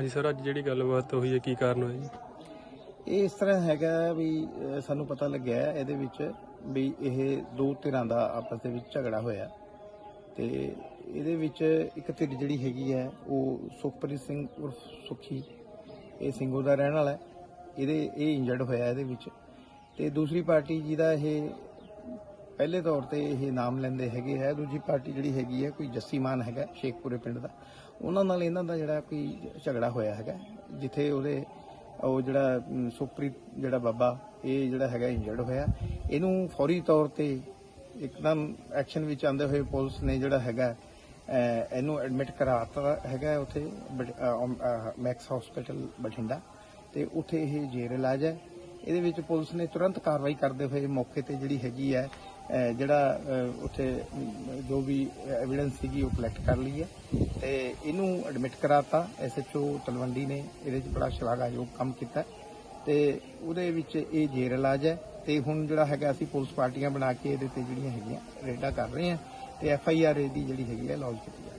ਹਾਂਜੀ ਸਰ ਅੱਜ ਜਿਹੜੀ ਗੱਲਬਾਤ ਹੋਈ ਹੈ ਕੀ ਕਾਰਨ ਹੋਇਆ ਜੀ? ਇਹ ਇਸ ਤਰ੍ਹਾਂ ਹੈਗਾ ਵੀ ਅਹ, ਸਾਨੂੰ ਪਤਾ ਲੱਗਿਆ ਹੈ ਇਹਦੇ ਵਿੱਚ ਵੀ ਇਹ ਦੋ ਧਿਰਾਂ ਦਾ ਆਪਸ ਦੇ ਵਿੱਚ ਝਗੜਾ ਹੋਇਆ। ਤੇ ਇਹਦੇ ਵਿੱਚ ਇੱਕ ਧਿਰ ਜਿਹੜੀ ਹੈਗੀ ਹੈ ਉਹ ਸੁਖਪ੍ਰੀਤ ਸਿੰਘ ਉਰਫ ਸੁਖੀ। ਇਹ ਸਿੰਘੋ ਦਾ ਰਹਿਣ ਵਾਲਾ ਹੈ। ਇਹਦੇ ਇਹ ਇੰਜਰਡ ਹੋਇਆ ਇਹਦੇ ਵਿੱਚ। ਤੇ ਦੂਸਰੀ ਪਾਰਟੀ ਜਿਹਦਾ ਇਹ ਪਹਿਲੇ ਤੌਰ ਤੇ ਇਹ ਨਾਮ ਲੈਂਦੇ ਹੈਗੇ ਹੈ। ਦੂਜੀ ਪਾਰਟੀ ਜਿਹੜੀ ਹੈਗੀ ਹੈ ਕੋਈ ਜੱਸੀ ਮਾਨ ਹੈਗਾ ਸ਼ੇਖਪੁਰੇ ਪਿੰਡ ਦਾ। ਉਹਨਾਂ ਨਾਲ ਇਹਨਾਂ ਦਾ ਜਿਹੜਾ ਕੋਈ ਝਗੜਾ ਹੋਇਆ ਹੈਗਾ ਜਿੱਥੇ ਉਹਦੇ ਉਹ ਜਿਹੜਾ ਅਮ, ਸੁਖਪ੍ਰੀਤ ਜਿਹੜਾ ਬਾਬਾ ਇਹ ਜਿਹੜਾ ਹੈਗਾ ਇੰਜਰਡ ਹੋਇਆ। ਇਹਨੂੰ ਫੌਰੀ ਤੌਰ ਤੇ ਇੱਕਦਮ ਐਕਸ਼ਨ ਵਿੱਚ ਆਂਦੇ ਹੋਏ ਪੁਲਿਸ ਨੇ ਜਿਹੜਾ ਹੈਗਾ ਇਹਨੂੰ ਐਡਮਿਟ ਕਰਾਤਾ ਹੈਗਾ ਉੱਥੇ ਮੈਕਸ ਹਸਪੀਟਲ ਬਠਿੰਡਾ। ਤੇ ਉੱਥੇ ਇਹ ਜੇਰ ਇਲਾਜ ਹੈ। ਇਹਦੇ ਵਿੱਚ ਪੁਲਿਸ ਨੇ ਤੁਰੰਤ ਕਾਰਵਾਈ ਕਰਦੇ ਹੋਏ ਮੌਕੇ ਤੇ ਜਿਹੜੀ ਹੈਗੀ ਹੈ ਜਿਹੜਾ ਉੱਥੇ ਜੋ ਵੀ ਐਵੀਡੈਂਸ ਸੀਗੀ ਉਹ ਕਲੈਕਟ ਕਰ ਲਈ ਹੈ ਤੇ ਇਹਨੂੰ ਐਡਮਿਟ ਕਰਾਤਾ। ਐਸਐਚਓ ਤਲਵੰਡੀ ਨੇ ਇਹਦੇ 'ਚ ਬੜਾ ਸ਼ਲਾਘਾਯੋਗ ਕੰਮ ਕੀਤਾ। ਤੇ ਉਹਦੇ ਵਿੱਚ ਇਹ ਜੇਰ ਇਲਾਜ ਹੈ ਤੇ ਹੁਣ ਜਿਹੜਾ ਹੈਗਾ ਅਸੀਂ ਪੁਲਿਸ ਪਾਰਟੀਆਂ ਬਣਾ ਕੇ ਇਹਦੇ ਤੇ ਜਿਹੜੀਆਂ ਹੈਗੀਆਂ ਰੇਡਾਂ ਕਰ ਰਹੇ ਹਾਂ ਤੇ ਐਫ ਆਈ ਆਰ ਦੀ ਜਿਹੜੀ ਹੈਗੀ ਹੈ ਲੌਂਚ ਕੀਤੀ